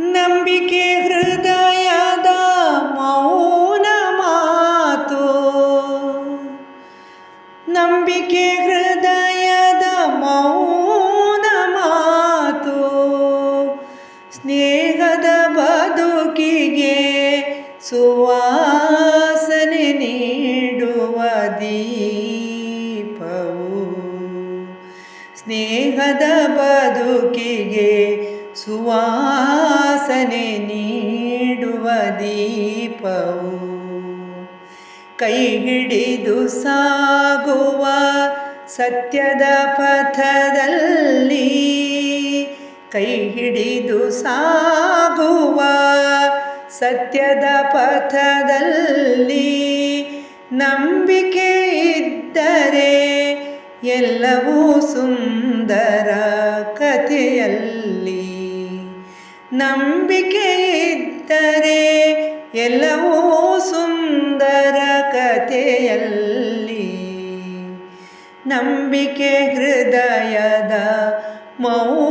ನಂಬಿಕೆ ಹೃದಯದ ಮೌನ ಮಾತು. ನಂಬಿಕೆ ಹೃದಯದ ಮೌನ ಮಾತು. ಸ್ನೇಹದ ಬದುಕಿಗೆ ಸುವಾಸನೆ ನೀಡುವ ದೀಪವು. ಸ್ನೇಹದ ಬದುಕಿಗೆ ಸುವಾಸನೆ ದೀಪವು ಕೈ ಹಿಡಿದು ಸಾಗುವ ಸತ್ಯದ ಪಥದಲ್ಲಿ. ಕೈ ಹಿಡಿದು ಸಾಗುವ ಸತ್ಯದ ಪಥದಲ್ಲಿ. ನಂಬಿಕೆ ಇದ್ದರೆ ಎಲ್ಲವೂ ಸುಂದರ ಕಥೆಯಲ್ಲಿ. ನಂಬಿಕೆ ಎಲ್ಲವೂ ಸುಂದರ ಕಥೆಯಲ್ಲಿ. ನಂಬಿಕೆ ಹೃದಯದ ಮೌನ